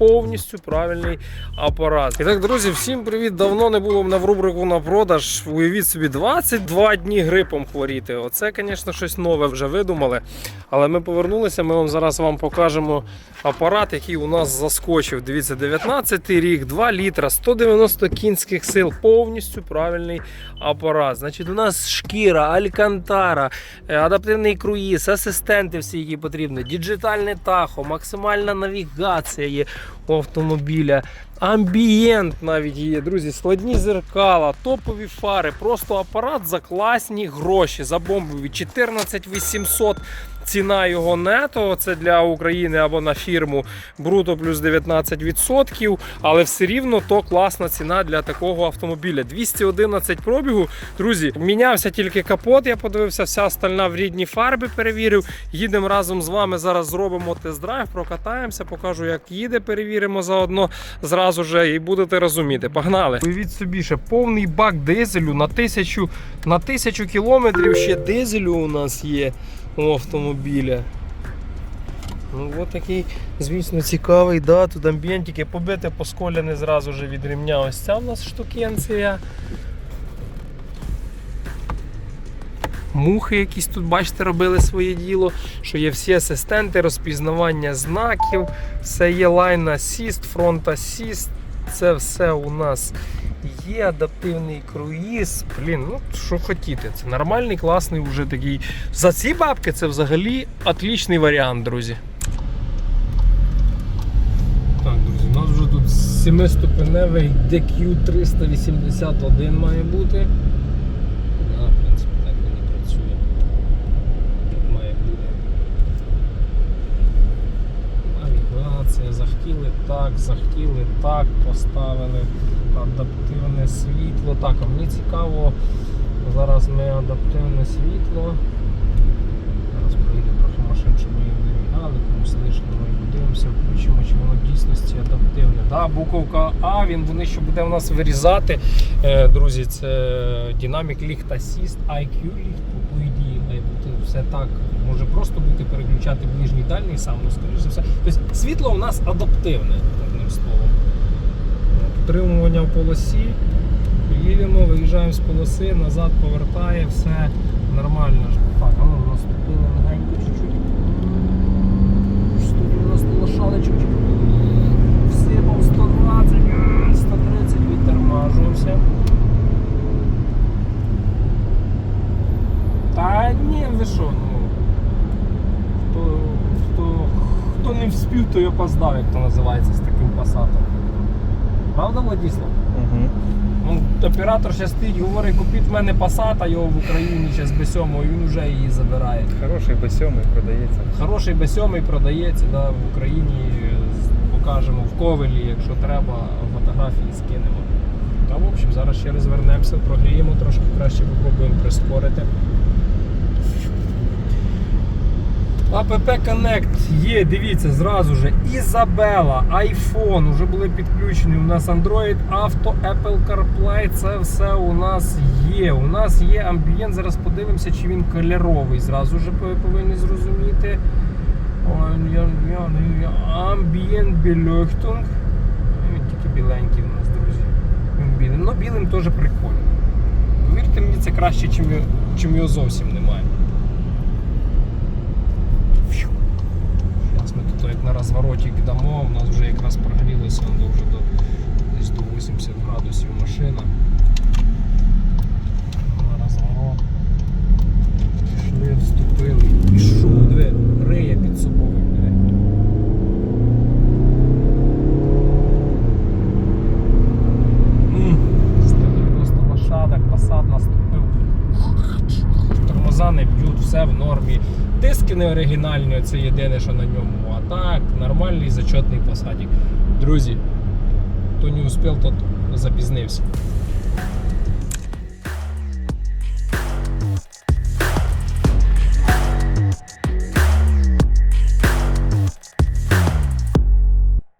повністю правильний апарат. І так, друзі, всім привіт! Давно не було мене в рубрику на продаж. Уявіть собі, 22 дні грипом хворіти. Оце, звісно, щось нове вже видумали. Але ми повернулися. Ми вам зараз вам покажемо апарат, який у нас заскочив. Дивіться, 19 рік, 2 літра, 190 кінських сил. Повністю правильний апарат. Значить, у нас шкіра, алькантара, е, адаптивний круїз, асистенти всі, які потрібні, діджитальне тахо, максимальна навігація є у автомобіля. Амбієнт навіть є, друзі, складні зеркала, топові фари, просто апарат за класні гроші, за бомбові 14 800 ціна його нето, це для України або на фірму бруто плюс 19%, але все рівно то класна ціна для такого автомобіля. 211 пробігу. Друзі, мінявся тільки капот, я подивився, вся остальна в рідній фарбі перевірив. Їдемо разом з вами зараз зробимо тест-драйв, прокатаємося, покажу, як їде, перевіримо заодно зразу же і будете розуміти. Погнали! Уявіть собі, ще повний бак дизелю на тисячу, на тисячу кілометрів ще дизелю у нас є у автомобіля. Ну, от такий, звісно, цікавий, да, тут амбієнтики побите, посколяне зразу же від ремня. Ось ця в нас штукенція. Мухи якісь тут, бачите, робили своє діло, що є всі асистенти, розпізнавання знаків, все є Line Assist, Front Assist, це все у нас є адаптивний круїз. Блін, ну що хотіти. Це нормальний, класний вже такий. За ці бабки це взагалі отличний варіант, друзі. Так, друзі, у нас вже тут 7-ступеневий DQ381 має бути. В принципі, так він і працює. Має бути. Навігація, захотіли так, захотіли так, поставили адаптивне світло. Так, а мені цікаво, зараз ми адаптивне світло. Зараз проїде трохи машин, щоб ми не мігали, комусь лишнього і подивимося, включимо, чи воно в дійсності адаптивне. Да, буковка А, він вони що буде у нас вирізати. Е, друзі, це Dynamic Licht Assist, IQ Licht, по ідеї має бути все так. Може просто бути переключати ближній дальній сам, ну скоріш за все. Тобто світло у нас адаптивне, одним словом. Утримування в полосі. Їдемо, виїжджаємо з полоси, назад повертає, все нормально. Так, а ну наступили легенько чуть-чуть. 190 лошадочок. Всипав 120, м, 130 відтормажуємося. Та ні, ви що, ну. Хто, хто, хто не вспів, той опоздав, як то називається з таким пасатом. Правда, Владіслав? Угу. Ну, оператор ще стоїть, говорить, купіть в мене пасата, його в Україні зараз B7, він вже її забирає. Хороший B7 продається. Хороший B7 продається да, в Україні, покажемо в ковелі, якщо треба, фотографії скинемо. Та, в общем, зараз ще розвернемося, прогріємо трошки краще, попробуємо прискорити. APP Connect є, дивіться, зразу же. Ізабела, iPhone вже були підключені. У нас Android Auto, Apple CarPlay, це все у нас є. У нас є амбієнт. Зараз подивимося, чи він кольоровий. Зразу ж ви повинні зрозуміти. Ambient Beleuchtung. Він тільки біленький у нас, друзі. Білим. Ну, білим теж прикольно. Повірте мені, це краще, чим його зовсім немає. Тут як на розвороті дамо, у нас вже якраз прогрілося вже до, десь до 80 градусів машина. На розворот. Пішли, вступили. Пішов, диви, риє під собою. диви. М, 190 лошадок, посад наступив. Тормоза не б'ють, все в нормі. Диски не оригінальні, це єдине, що на ньому. А так, нормальний зачетний посадік. Друзі, хто не успів, тот запізнився.